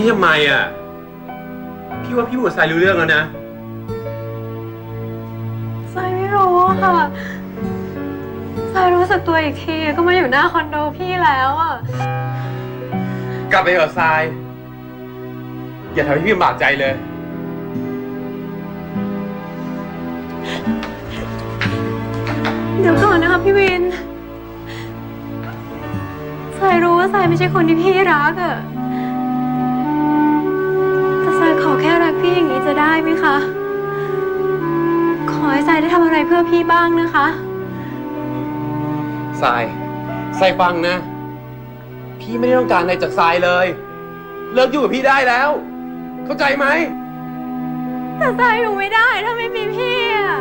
นี่ทำไมอะ พี่ว่าพี่พูดกับทรายรู้เรื่องแล้วนะทรายไม่รู้อะค่ะทรายรู้สึกตัวอีกที ก็มาอยู่หน้าคอนโดพี่แล้วอะกลับไปเถอะทราย อย่าทำให้พี่ลำบากใจเลย เดี๋ยวก่อนนะคะพี่วินทรายรู้ว่าทรายไม่ใช่คนที่พี่รักอะ อย่างนี้จะได้ไหมคะ ขอให้ทรายได้ทำอะไรเพื่อพี่บ้างนะคะ ทรายทรายฟังนะ พี่ไม่ได้ต้องการอะไรจากทรายเลย เลิกอยู่งกับพี่ได้แล้ว เข้าใจไหม แต่ทรายอยู่ไม่ได้ถ้าไม่มีพี่อะ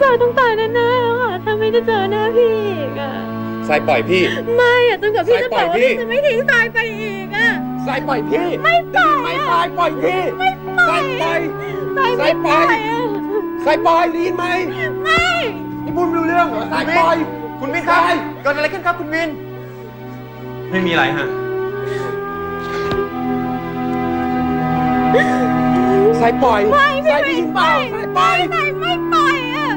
ทรายต้องตายแน่ๆแล้วค่ะถ้าไม่ได้เจอหน้าพี่อีกอะ ทรายปล่อยพี่ ไม่อะจนกว่าพี่จะทรายบปล่ออกยว่าพี่พี่จะไม่ทิ้งทรายไปอีกอะทรายปล่อยพี่ ไม่ปล่อยได้ยินไหมอะทรายปล่อยพี่ไม่ปล่อยทรายปล่อยทรายไม่ปล่อยอะทรายปล่อยได้ยินไหมไม่นี่พูดไม่รู้เรื่องเหรอทรายปล่อยคุณวินครับเกิดอะไรขึ้นครับคุณวิน ไม่มีอะไรฮะทรายปล่อยไม่ทรายได้ยินเปล่าทรายปล่อยทรายไม่ปล่อยอะ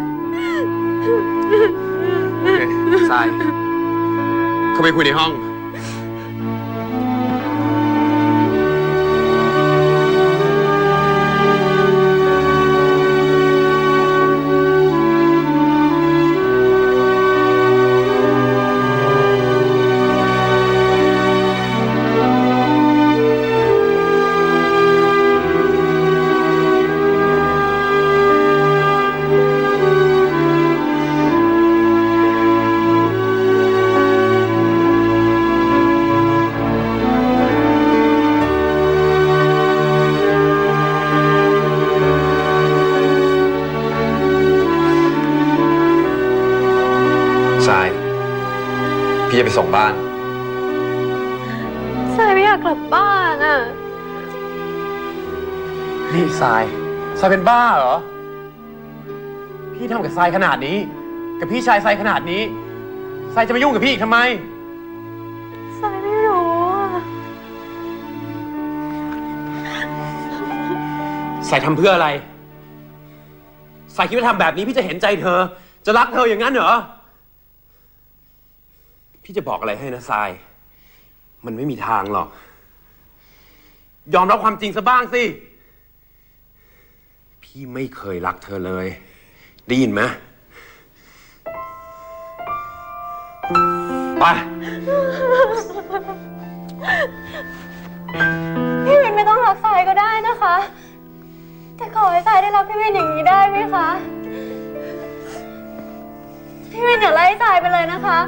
โอเคทราย เข้าไปคุยในห้อง ทราย พี่จะไปส่งบ้าน ทรายไม่อยากกลับบ้านอะนี่ทรายทรายเป็นบ้าเหรอ พี่ทำกับทรายขนาดนี้ กับพี่ชายทรายขนาดนี้ทรายจะมายุ่งกับพี่อีกทำไม ทรายไม่รู้อะทรายทำเพื่ออะไรทรายคิดว่าทำแบบนี้พี่จะเห็นใจเธอ จะรักเธออย่างนั้นเหรอ พี่จะบอกอะไรให้นะทราย มันไม่มีทางหรอก ยอมรับความจริงซะบ้างสิ พี่ไม่เคยรักเธอเลย ได้ยินไหมไป พี่วินไม่ต้องรักทรายก็ได้นะคะ แต่ขอให้ทรายได้รักพี่วินอย่างนี้ได้ไหมคะ พี่วินอย่าไล่ทรายไปเลยนะคะ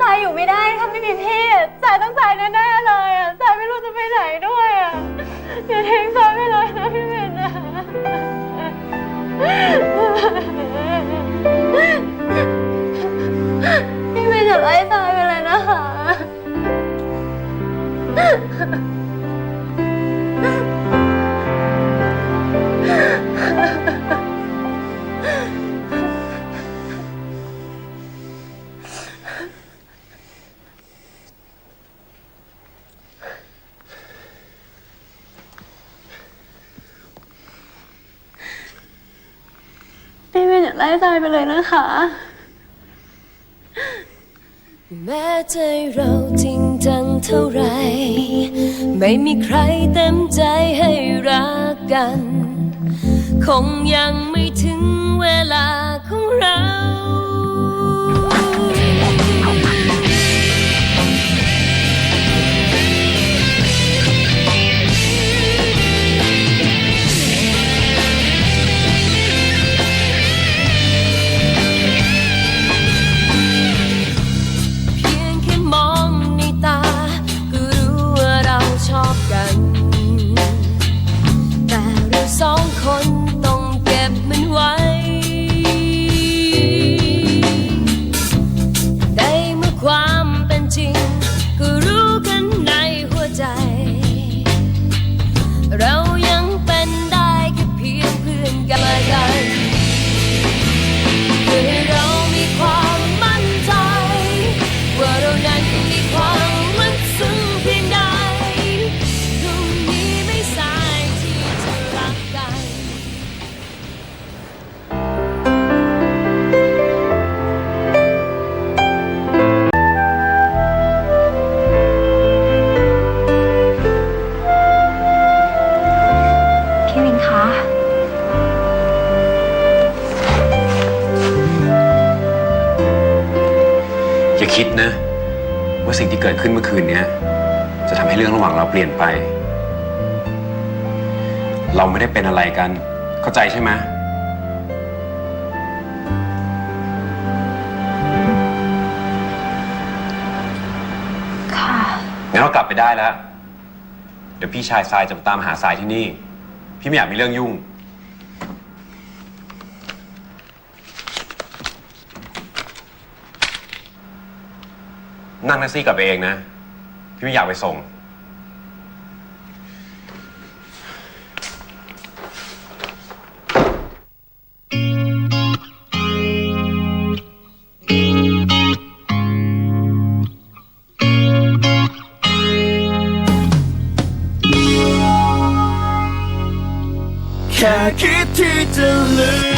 จายอยู่ไม่ได้ถ้าไม่มีพี่อะทรายต้องตายแน่ๆเลยอะจายไม่รู้จะไปไหนด้วยอะอย่าทิ้งจายไปเลยนะพี่วิน ไล่ตายไปเลยนะคะ แม้ใจเราจริงจังเท่าไร ไม่มีใครเต็มใจให้รักกัน คงยังไม่ถึงเวลาของเรา อย่าคิดนะ ว่าสิ่งที่เกิดขึ้นเมื่อคืนเนี้ยจะทำให้เรื่องระหว่างเราเปลี่ยนไป เราไม่ได้เป็นอะไรกัน เข้าใจใช่ไหมค่ะงั้นเรากลับไปได้แล้ว เดี๋ยวพี่ชายทรายจะมาตามหาทรายที่นี่ พี่ไม่อยากมีเรื่องยุ่ง นั่งแท็กซี่กลับไปเองนะ พี่ไม่อยากไปส่ง แค่คิดที่จะลืม